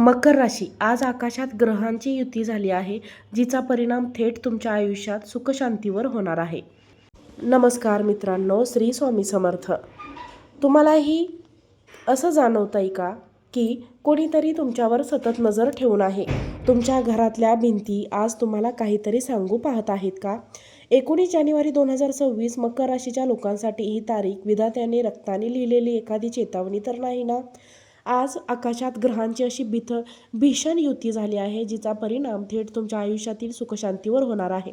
मकर राशी. आज आकाशात ग्रहांची युती झाली आहे जिचा परिणाम थेट तुमच्या आयुष्यात सुखशांतीवर होणार आहे. नमस्कार मित्रांनो श्री स्वामी समर्थ. तुम्हालाही असं जाणवतं आहे का की कोणीतरी तुमच्यावर सतत नजर ठेवून आहे? तुमच्या घरातल्या भिंती आज तुम्हाला काहीतरी सांगू पाहत आहेत का? एकोणीस जानेवारी दोन हजार सव्वीस मकर राशीच्या लोकांसाठी ही तारीख विधात्याने रक्ताने लिहिलेली एखादी चेतावणी तर नाही ना? आज आकाशात ग्रहांची अशी भीथ भीषण युती झाली आहे जिचा परिणाम थेट तुमच्या आयुष्यातील सुखशांतीवर होणार आहे.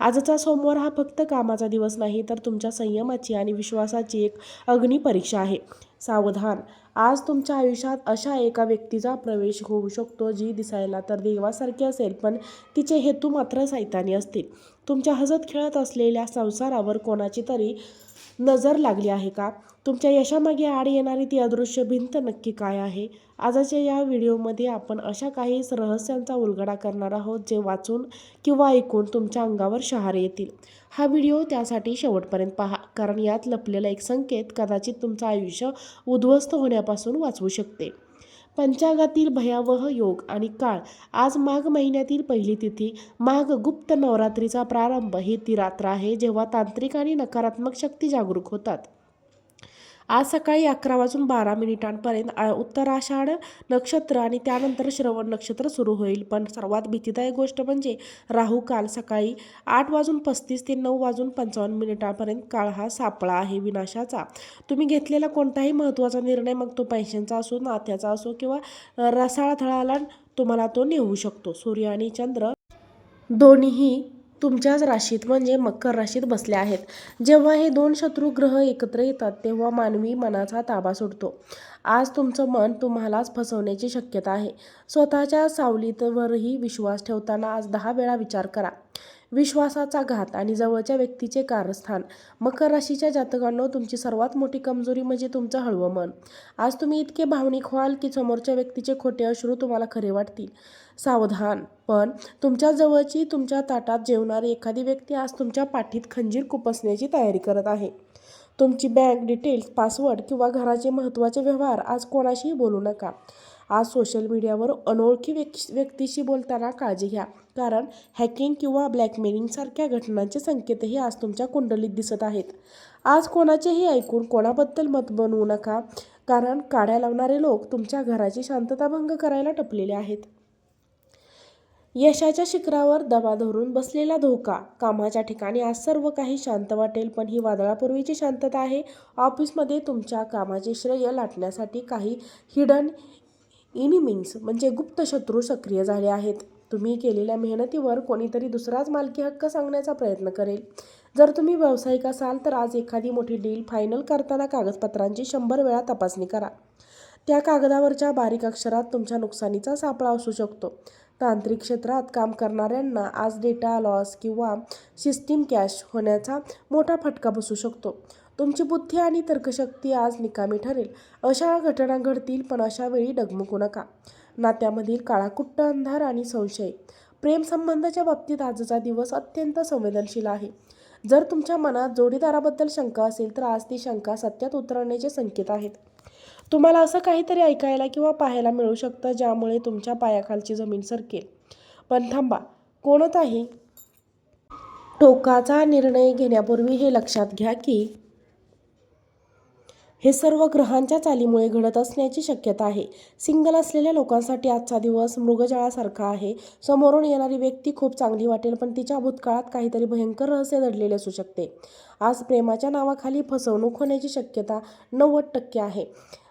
आजचा सोमवार हा फक्त कामाचा दिवस नाही तर तुमच्या संयमाची आणि विश्वासाची एक अग्निपरीक्षा आहे. सावधान आज तुमच्या आयुष्यात अशा एका व्यक्तीचा प्रवेश होऊ शकतो जी दिसायला तर देवासारखी असेल पण तिचे हेतू मात्र सैतानी असतील. तुमच्या हजत खेळत असलेल्या संसारावर कोणाची तरी नजर लागली आहे का? तुमच्या यशामागे आड येणारी ती अदृश्य भिंत नक्की काय आहे? आजच्या या व्हिडिओमध्ये आपण अशा काही रहस्यांचा उलगडा करणार आहोत जे वाचून किंवा ऐकून तुमच्या अंगावर शहारे येतील. हा व्हिडिओ त्यासाठी शेवटपर्यंत पहा कारण यात लपलेला एक संकेत कदाचित तुमचं आयुष्य उद्ध्वस्त होण्यापासून वाचवू शकते. पंचांगातील भयावह योग आणि काळ. आज माघ महिन्यातील पहिली तिथी माघ गुप्त नवरात्रीचा प्रारंभ. ही ती रात्र आहे जेव्हा तांत्रिक आणि नकारात्मक शक्ती जागरूक होतात. आज सकाळी अकरा वाजून बारा मिनिटांपर्यंत उत्तराषाढ नक्षत्र आणि त्यानंतर श्रवण नक्षत्र सुरू होईल. पण सर्वात भीतीदायक गोष्ट म्हणजे राहू काल सकाळी आठ वाजून पस्तीस ते नऊ वाजून पंचावन्न मिनिटांपर्यंत काळ हा सापळा आहे विनाशाचा. तुम्ही घेतलेला कोणताही महत्त्वाचा निर्णय मग तो पैशांचा असो नात्याचा असो किंवा रसाळथळाला तुम्हाला तो नेऊ शकतो. सूर्य आणि चंद्र दोन्हीही तुमच्याच राशीत म्हणजे मकर राशीत बसले आहेत. जेव्हा हे दोन शत्रू ग्रह एकत्र येतात तेव्हा मानवी मनाचा ताबा सुटतो. आज तुमचं मन तुम्हालाच फसवण्याची शक्यता आहे. स्वतःच्या सावलीतवरही विश्वास ठेवताना आज दहा वेळा विचार करा. विश्वासाचा घात आणि जवळच्या व्यक्तीचे कारस्थान. मकर राशीच्या जातकांनो तुमची सर्वात मोठी कमजोरी म्हणजे तुमचं हळवं मन. आज तुम्ही इतके भावनिक व्हाल की समोरच्या व्यक्तीचे खोटे अश्रू तुम्हाला खरे वाटतील. सावधान. पण तुमच्या जवळची तुमच्या ताटात जेवणारी एखादी व्यक्ती आज तुमच्या पाठीत खंजीर कुपसण्याची तयारी करत आहे. तुमची बँक डिटेल्स पासवर्ड किंवा घराचे महत्त्वाचे व्यवहार आज कोणाशीही बोलू नका. आज सोशल मीडियावर अनोळखी व्यक् व्यक्तीशी बोलताना काळजी घ्या. कारण हॅकिंग किंवा ब्लॅकमेलिंगसारख्या घटनांचे संकेतही आज तुमच्या कुंडलीत दिसत आहेत. आज कोणाचेही ऐकून कोणाबद्दल मत बनवू नका कारण काड्या लावणारे लोक तुमच्या घराची शांतता भंग करायला टपलेले आहेत. यशाच्या शिखरावर दबा धरून बसलेला धोका कामाच्या ठिकाणी आज सर्व काही शांत वाटेल पण ही वादळापूर्वीची शांतता आहे. ऑफिसमध्ये तुमच्या कामाचे श्रेय लाटण्यासाठी काही हिडन इनिमिंग्स म्हणजे गुप्त शत्रू सक्रिय झाले आहेत. तुम्ही केलेल्या मेहनतीवर कोणीतरी दुसराच मालकी हक्क सांगण्याचा प्रयत्न करेल. जर तुम्ही व्यावसायिक असाल तर आज एखादी मोठी डील फायनल करताना कागदपत्रांची शंभर वेळा तपासणी करा. त्या कागदावरच्या बारीक अक्षरात तुमच्या नुकसानीचा सापळा असू शकतो. तांत्रिक क्षेत्रात काम करणाऱ्यांना आज डेटा लॉस किंवा सिस्टीम कॅश होण्याचा मोठा फटका बसू शकतो. तुमची बुद्धी आणि तर्कशक्ती आज निकामी ठरेल. अशा घटना घडतील पण अशा वेळी डगमगू नका. नात्यामधील काळाकुट्ट अंधार आणि संशय. प्रेमसंबंधाच्या बाबतीत आजचा दिवस अत्यंत संवेदनशील आहे. जर तुमच्या मनात जोडीदाराबद्दल शंका असेल तर आज ती शंका सत्यात उतरण्याचे संकेत आहेत. तुम्हाला असं काहीतरी ऐकायला किंवा पाहायला मिळू शकतं ज्यामुळे तुमच्या पायाखालची जमीन सरकेल. पण थांबा कोणताही टोकाचा निर्णय घेण्यापूर्वी हे लक्षात घ्या की हे सर्व ग्रहांच्या चालीमुळे घडत असण्याची शक्यता आहे. सिंगल असलेल्या लोकांसाठी आजचा दिवस मृगजळासारखा आहे. समोरून येणारी व्यक्ती खूप चांगली वाटेल पण तिच्या भूतकाळात काहीतरी भयंकर रहस्य दडलेले असू शकते. आज प्रेमाच्या नावाखाली फसवणूक होण्याची शक्यता नव्वद टक्के आहे.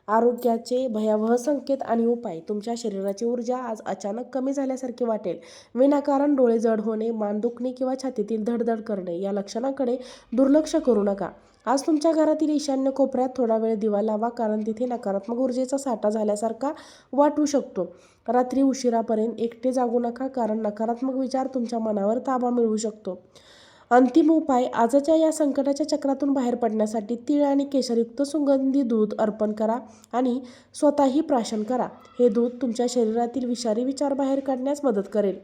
आरोग्याचे भयावह संकेत आणि उपाय. तुमच्या शरीराची ऊर्जा आज अचानक कमी झाल्यासारखी वाटेल. विनाकारण डोळे जड होणे मान दुखणे किंवा छातीतील धडधड करणे या लक्षणाकडे दुर्लक्ष करू नका. आज तुमच्या घरातील ईशान्य कोपऱ्यात थोडा वेळ दिवा लावा कारण तिथे नकारात्मक ऊर्जेचा साठा झाल्यासारखा वाटू शकतो. रात्री उशिरापर्यंत एकटे जागू नका कारण नकारात्मक विचार तुमच्या मनावर ताबा मिळवू शकतो. अंतिम उपाय आजच्या या संकटाच्या चक्रातून बाहेर पडण्यासाठी तीळ आणि केशरयुक्त सुगंधी दूध अर्पण करा आणि स्वतःही प्राशन करा. हे दूध तुमच्या शरीरातील विषारी विचार बाहेर काढण्यास मदत करेल.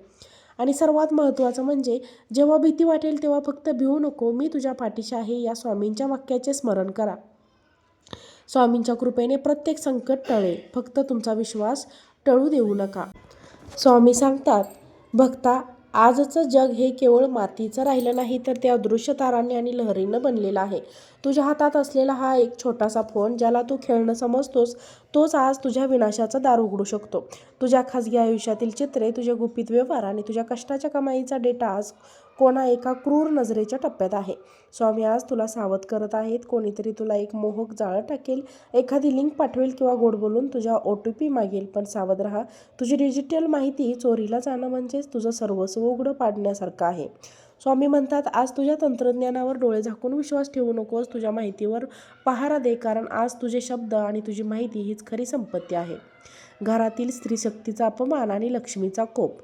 आणि सर्वात महत्त्वाचं म्हणजे जेव्हा भीती वाटेल तेव्हा फक्त भिवू नको मी तुझ्या पाठीशी आहे या स्वामींच्या वाक्याचे स्मरण करा. स्वामींच्या कृपेने प्रत्येक संकट टळेल फक्त तुमचा विश्वास टळू देऊ नका. स्वामी सांगतात भक्ता आजचं जग हे केवळ मातीचं राहिलं नाही तर ते अदृश्य तारांनी आणि लहरीनं बनलेलं आहे. तुझ्या हातात असलेला हा एक छोटासा फोन ज्याला तू खेळणं समजतोस तोच आज तुझ्या विनाशाचं दार उघडू शकतो. तुझ्या खाजगी आयुष्यातील चित्रे तुझे गुपित व्यवहार आणि तुझ्या कष्टाच्या कमाईचा डेटा आज कोणा एका क्रूर नजरेच्या टप्प्यात आहे. स्वामी आज तुला सावध करत आहेत. कोणीतरी तुला एक मोहक जाळं टाकेल. एखादी लिंक पाठवेल किंवा गोड बोलून तुझ्या ओ टी पी मागेल. पण सावध राहा. तुझी डिजिटल माहिती चोरीला जाणं म्हणजेच तुझं सर्वस्व उघडं पाडण्यासारखं आहे. स्वामी म्हणतात आज तुझ्या तंत्रज्ञानावर डोळे झाकून विश्वास ठेवू नकोस. तुझ्या माहितीवर पहारा दे कारण आज तुझे शब्द आणि तुझी माहिती हीच खरी संपत्ती आहे. घरातील स्त्रीशक्तीचा अपमान आणि लक्ष्मीचा कोप.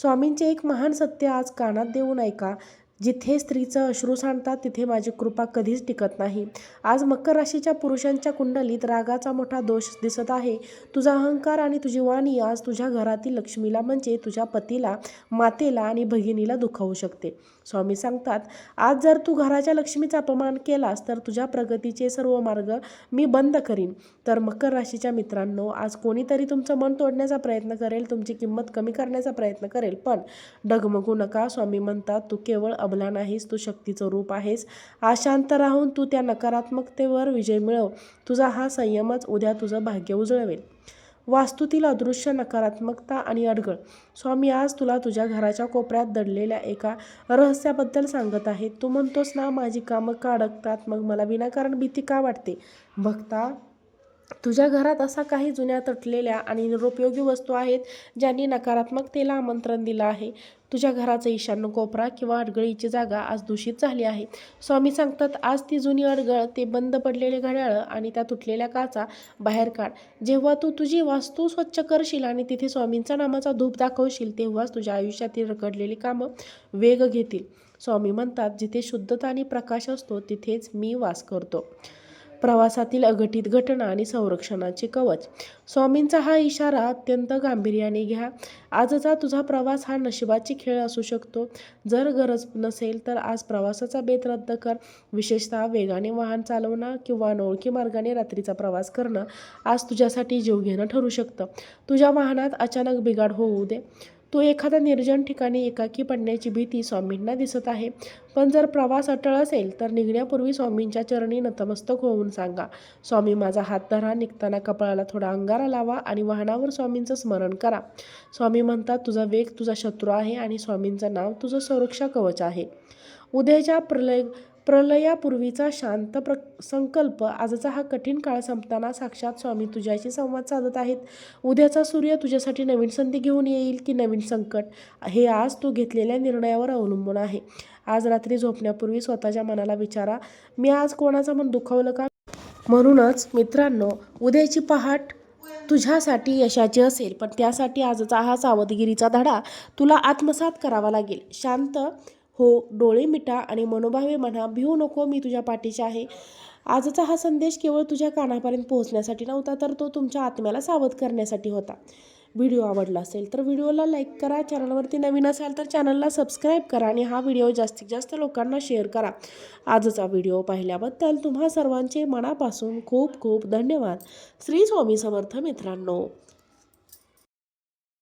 स्वामींचे एक महान सत्य आज कानात देऊन ऐका. जिथे स्त्रीचं अश्रू सांडतात तिथे माझी कृपा कधीच टिकत नाही. आज मकर राशीच्या पुरुषांच्या कुंडलीत रागाचा मोठा दोष दिसत आहे. तुझा अहंकार आणि तुझी वाणी आज तुझ्या घरातील लक्ष्मीला म्हणजे तुझ्या पतीला मातेला आणि भगिनीला दुखावू शकते. स्वामी सांगतात आज जर तू घराच्या लक्ष्मीचा अपमान केलास तर तुझ्या प्रगतीचे सर्व मार्ग मी बंद करीन. तर मकर राशीच्या मित्रांनो आज कोणीतरी तुमचं मन तोडण्याचा प्रयत्न करेल तुमची किंमत कमी करण्याचा प्रयत्न करेल. पण डगमगू नका स्वामी म्हणतात तू केवळ अबला नाहीस तू शक्तीचं रूप आहेस. अशांत राहून तू त्या नकारात्मकतेवर विजय मिळव. तुझा हा संयमच उद्या तुझं भाग्य उजळवेल. वास्तूतील अदृश्य नकारात्मकता आणि अडगळ. स्वामी आज तुला तुझ्या घराच्या कोपऱ्यात दडलेल्या एका रहस्याबद्दल सांगत आहे. तू म्हणतोस ना माझी कामं का अडकतात मग मला विनाकारण भीती का वाटते? भक्ता तुझ्या घरात असा काही जुन्या तटलेल्या आणि निरुपयोगी वस्तू आहेत ज्यांनी नकारात्मकतेला आमंत्रण दिलं आहे. तुझ्या घराचं ईशान्य कोपरा किंवा अडगळीची जागा आज दूषित झाली आहे. स्वामी सांगतात आज ती जुनी अडगळ ते बंद पडलेले घड्याळं आणि त्या तुटलेल्या काचा बाहेर काढ. जेव्हा तू तुझी वास्तू स्वच्छ करशील आणि तिथे स्वामींचा नामाचा धूप दाखवशील तेव्हाच तुझ्या आयुष्यातील रखडलेली कामं वेग घेतील. स्वामी म्हणतात जिथे शुद्धता आणि प्रकाश असतो तिथेच मी वास करतो. प्रवासातील अघटित घटना आणि संरक्षणाचे कवच. स्वामींचा हा इशारा अत्यंत गांभीर्याने घ्या. आजचा तुझा प्रवास हा नशिबाची खेळ असू शकतो. जर गरज नसेल तर आज प्रवासाचा बेत रद्द कर. विशेषतः वेगाने वाहन चालवणं किंवा अनोळखी मार्गाने रात्रीचा प्रवास करणं आज तुझ्यासाठी जीव घेणं ठरू शकतं. तुझ्या वाहनात अचानक बिघाड होऊ दे. तो एखाद्या निर्जन ठिकाणी एकाकी पडण्याची भीती स्वामींना दिसत आहे. पण जर प्रवास अटळ असेल तर निघण्यापूर्वी स्वामींच्या चरणी नतमस्तक होऊन सांगा. स्वामी माझा हात धरा निघताना कपाळाला थोडा अंगारा लावा आणि वाहनावर स्वामींचं स्मरण करा. स्वामी म्हणतात तुझा वेग तुझा शत्रू आहे आणि स्वामींचं नाव तुझं सुरक्षा कवच आहे. उद्याच्या प्रलय प्रलयापूर्वीचा शांत प्र संकल्प. आजचा हा कठीण काळ संपताना साक्षात स्वामी तुझ्याशी संवाद साधत आहेत. उद्याचा सूर्य तुझ्यासाठी नवीन संधी घेऊन येईल की नवीन संकट? हे आज तू घेतलेल्या निर्णयावर अवलंबून आहे. आज रात्री झोपण्यापूर्वी स्वतःच्या मनाला विचारा मी आज कोणाचं मन दुखावलं का? म्हणूनच मित्रांनो उद्याची पहाट तुझ्यासाठी यशाची असेल पण त्यासाठी आजचा हा सावधगिरीचा धडा तुला आत्मसात करावा लागेल. शांत हो डोळे मिटा आणि मनोभावे म्हणा भिवू नको मी तुझ्या पाठीशी आहे. आजचा हा संदेश केवळ तुझ्या कानापर्यंत पोहोचण्यासाठी नव्हता तर तो तुमच्या आत्म्याला सावध करण्यासाठी होता. व्हिडिओ आवडला असेल तर व्हिडिओला लाईक करा चॅनलवरती नवीन असाल तर चॅनलला सबस्क्राईब करा आणि हा व्हिडिओ जास्तीत जास्त लोकांना शेअर करा. आजचा व्हिडिओ पाहिल्याबद्दल तुम्हा सर्वांचे मनापासून खूप खूप धन्यवाद. श्री स्वामी समर्थ मित्रांनो.